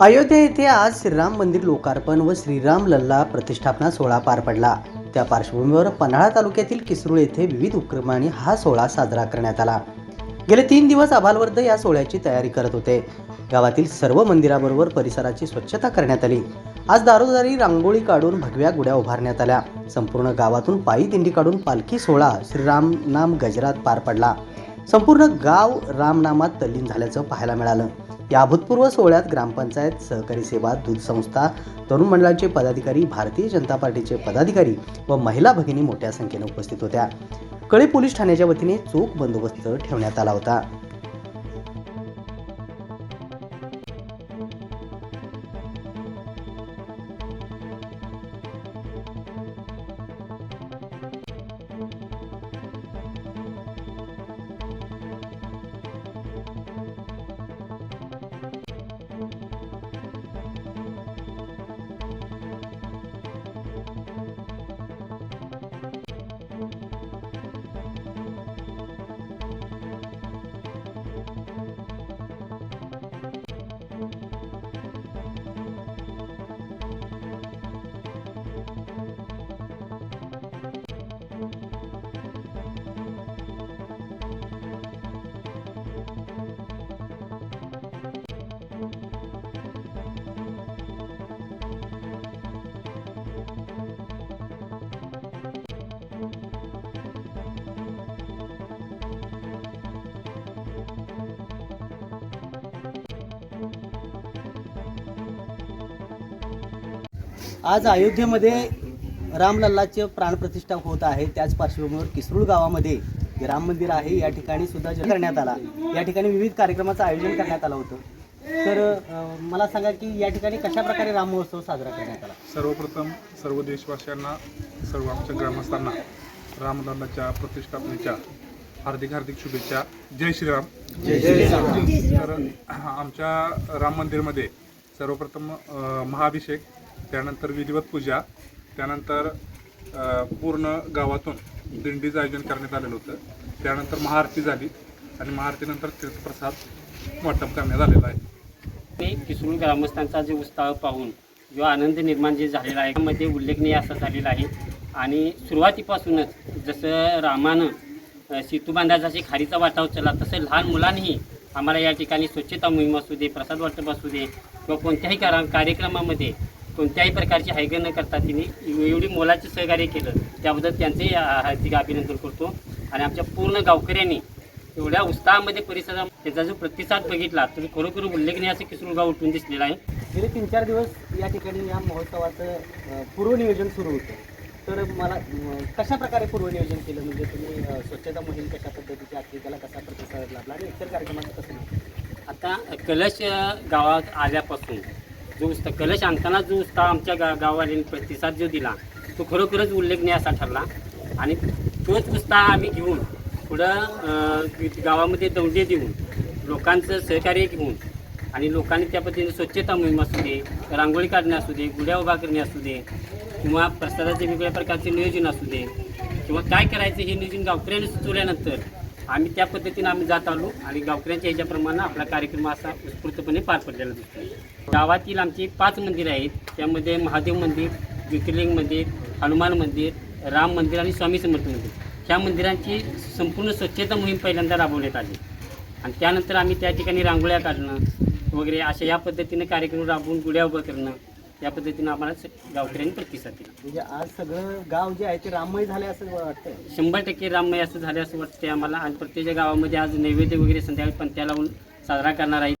अयोध्या येथे आज श्रीराम मंदिर लोकार्पण व श्रीराम लल्ला प्रतिष्ठापना सोहळा पार पडला. त्या पार्श्वभूमीवर पन्हाळा तालुक्यातील किसरूळ येथे विविध उपक्रमांनी हा सोहळा साजरा करण्यात आला. गेले तीन दिवस आभालवर्ध या सोहळ्याची तयारी करत होते. गावातील सर्व मंदिराबरोबर परिसराची स्वच्छता करण्यात आली. आज दारोदारी रांगोळी काढून भगव्या गुड्या उभारण्यात आल्या. संपूर्ण गावातून पायी दिंडी काढून पालखी सोहळा श्रीराम नाम गजरात पार पडला. संपूर्ण गाव रामनामात तल्लीन झाल्याचं पाहायला मिळालं. या अभूतपूर्व सोहळ्यात ग्रामपंचायत सहकारी सेवा दूध संस्था तरुण मंडळाचे पदाधिकारी भारतीय जनता पार्टीचे पदाधिकारी व महिला भगिनी मोठ्या संख्येने उपस्थित होत्या. कळे पोलीस ठाण्याच्या वतीने चोख बंदोबस्त ठेवण्यात आला होता. आज अयोध्येमध्ये रामलल्लाचे प्राणप्रतिष्ठा होत आहे. त्याच पार्श्वभूमीवर किसरूळ गावामध्ये जे राम मंदिर आहे या ठिकाणी सुद्धा जे करण्यात आला. या ठिकाणी विविध कार्यक्रमाचं आयोजन करण्यात आलं होतं. तर अं, मला सांगा की या ठिकाणी कशा प्रकारे राम महोत्सव साजरा करण्यात आला? सर्वप्रथम सर्व देशवासियांना सर्व आमच्या ग्रामस्थांना रामलल्लाच्या प्रतिष्ठापनेच्या हार्दिक हार्दिक शुभेच्छा. जय श्रीराम. तर आमच्या राम मंदिरमध्ये सर्वप्रथम अ, महाअभिषेक त्यानंतर विधिवत पूजा त्यानंतर पूर्ण गावातून दिंडीचं आयोजन करण्यात आलेलं होतं. त्यानंतर महाआरती झाली आणि महाआरतीनंतर तीर्थप्रसाद वाटप करण्यात आलेला आहे. ते किसरूळ ग्रामस्थांचा जे उत्साह पाहून जो आनंद निर्माण जे झालेला आहे त्यामध्ये उल्लेखनीय असा झालेला आहे. आणि सुरुवातीपासूनच जसं रामानं अ, सेतू बांधायचा जे खारीचा वाटा उचलला तसं लहान मुलांनीही आम्हाला या ठिकाणी स्वच्छता मोहीम असू दे प्रसाद वाटप असू दे किंवा कोणत्याही कारा कार्यक्रमामध्ये कोणत्याही प्रकारची हायगन न करता तिने एवढी मोलाचे सहकार्य केलं. त्याबद्दल त्यांचे हार्दिक अभिनंदन करतो. आणि आमच्या पूर्ण गावकऱ्यांनी एवढ्या उत्साहामध्ये परिसरात त्याचा जो प्रतिसाद बघितला तर खरोखर उल्लेखनीय असं किसरूळ गाव उठून दिसलेलं आहे. गेले तीन चार दिवस या ठिकाणी या महोत्सवाचं पूर्वनियोजन सुरू होतं. तर मला कशा प्रकारे पूर्वनियोजन केलं? म्हणजे तुम्ही स्वच्छता मोहीम कशा पद्धतीची आखली? त्याला कसा प्रतिसाद लाभला? आणि इतर कार्यक्रमाचं कसं नाही आता कलश गावात आल्यापासून जो उत्साह कलश आणताना जो उत्साह आमच्या गा गाववाल्यांनी प्रतिसाद जो दिला तो खरोखरच उल्लेखनीय असा ठरला. आणि तोच उत्साह आम्ही घेऊन पुढं गावामध्ये दौंडे देऊन लोकांचं सहकार्य घेऊन आणि लोकांनी त्या पद्धतीने स्वच्छता मोहीम असू दे रांगोळी काढणे असू दे गुड्या उभा करणे असू दे किंवा प्रसादाचे वेगवेगळ्या प्रकारचे नियोजन असू दे किंवा काय करायचं हे नियोजन गावकऱ्यांनी सुचवल्यानंतर आम्ही त्या पद्धतीने आम्ही जात आलो. आणि गावकऱ्यांच्या ह्याच्याप्रमाणे आपला कार्यक्रम असा उत्स्फूर्तपणे पार पडलेला दिसतो गावातील आमची पाच मंदिरं आहेत. त्यामध्ये महादेव मंदिर ज्योतिर्लिंग मंदिर हनुमान मंदिर राम मंदिर आणि स्वामी समर्थ मंदिर. ह्या मंदिरांची संपूर्ण स्वच्छता मोहीम पहिल्यांदा राबवण्यात आली. आणि त्यानंतर आम्ही त्या ठिकाणी रांगोळ्या काढणं वगैरे अशा या पद्धतीने कार्यक्रम राबवून गुड्या उभं करणं या पद्धतीनं आम्हाला स- गावकऱ्यांनी प्रतिसाद दिला. म्हणजे आज सगळं गाव जे आहे ते राममय झाले असं वाटतंय. शंभर टक्के राममय असं झालं असं वाटते आम्हाला. आणि प्रत्येक गावामध्ये आज नैवेद्य वगैरे संध्याकाळी पंत्या लावून साजरा करणार आहे.